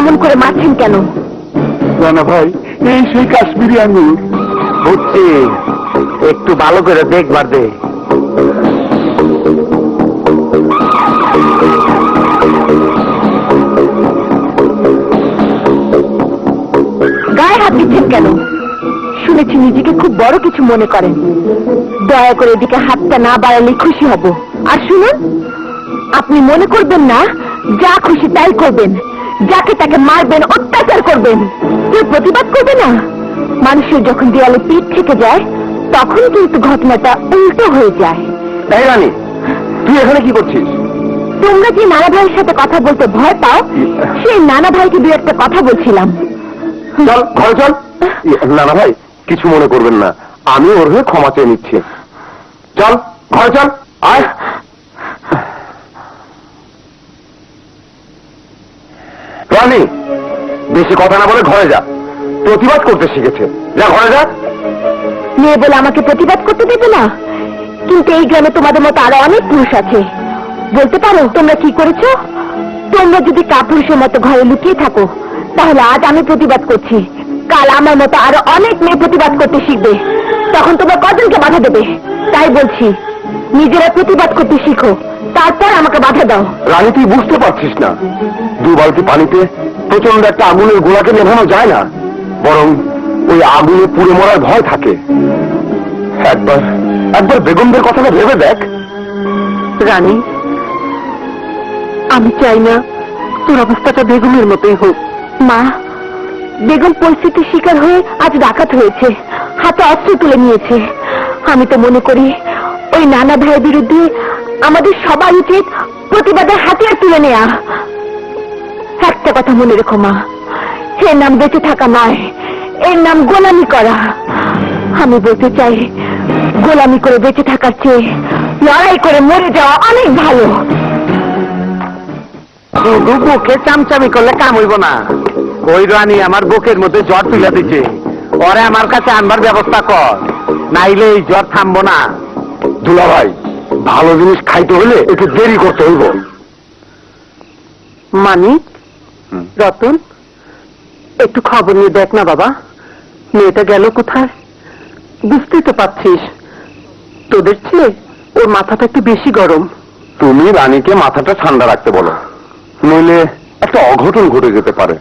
করে মারছেন কেন? রানা ভাই এই সেই কাশ্মীরি আঙ্গুর বুঝছি একটু ভালো করে দেখবার দে। গায়ে হাত দিচ্ছেন কেন? শুনেছি নিজেকে খুব বড় কিছু মনে করেন। দয়া করে এদিকে হাতটা না বাড়ালে খুশি হব। আর শুনুন আপনি মনে করবেন না যা খুশি তাই করবেন। যাকে তাকে মারবেন অত্যাচার করবেন। কেউ প্রতিবাদ করবে না। মানুষের যখন দেয়ালে পিঠ থেকে যায় তখন কিন্তু ঘটনাটা উল্টো হয়ে যায়। তাই রানী তুই এখানে কি করছিস? তোমরা যে নানা ভাইয়ের সাথে কথা বলতে ভয় পাও সেই নানা ভাইকে দু একটা কথা বলছিলাম। চল ঘরে চল। না না ভাই কিছু মনে করবেন না। আমি ওর হয়ে ক্ষমা চেয়ে নিচ্ছি। চল ঘরে চল। আয়। রানী বেশি কথা না বলে ঘরে যা। প্রতিবাদ করতে শিখেছে। যা, ঘরে যা। মেয়ে বলে আমাকে প্রতিবাদ করতে দেবে না। কিন্তু এই গ্রামে তোমাদের মতো আরও অনেক পুরুষ আছে। বলতে পারো, তোমরা কি করেছ? তোমরা যদি কাপুরুষের মতো ঘরে লুকিয়ে থাকো, তাহলে আজ আমি প্রতিবাদ করছি। কাল আমার মতো আরও অনেক মেয়ে প্রতিবাদ করতে শিখবে। তখন তোমরা কজনকে বাধা দেবে? তাই বলছি, নিজেরা প্রতিবাদ করতে শিখো। তারপর আমাকে বাধা দাও। রানী তুই বুঝতে পারছিস না। দু বালতি পানিতে প্রচণ্ড একটা আগুনের গোড়াকে নেভানো যায় না। বরং ওই আগুনে পুড়ে মরার ভয় থাকে। একবার একবার বেগমদের কথাটা ভেবে দেখ। রানী আমি চাই না তোর অবস্থাটা বেগমের মতোই হোক। মা বেগম পরিস্থিতির শিকার হয়ে আজ ডাকাত হয়েছে হাতে অস্ত্র তুলে নিয়েছে। আমি তো মনে করি ওই নানা ভাইয়ের বিরুদ্ধে আমাদের সবাই উচিত প্রতিবাদের হাতিয়ার তুলে নেয়া। একটা কথা মনে রেখো, মা। এর নাম বেঁচে থাকা নয়, এর নাম গোলামি করা। আমি বলতে চাই, গোলামি করে বেঁচে থাকার চেয়ে লড়াই করে মরে যাওয়া অনেক ভালো। বুকে চামচামি করলে কাম হইব না। ওই রানী, আমার বুকের মধ্যে জ্বর তুলে দিচ্ছে ওরে আমার কাছে আনবার ব্যবস্থা কর, নাইলে এই জ্বর থামবো না। দুলা ভাই ভালো জিনিস খাইতে হলে একটু দেরি করতে হইব। মানিক রতন একটু খবর নিয়ে দেখ না বাবা। মেয়েটা গেল কোথায়? বুঝতেই তো পারছিস। তোদের ছেলে ওর মাথাটা একটু বেশি গরম। তুমি রানীকে মাথাটা ঠান্ডা রাখতে বলো। নইলে একটা অঘটন ঘটে যেতে পারে।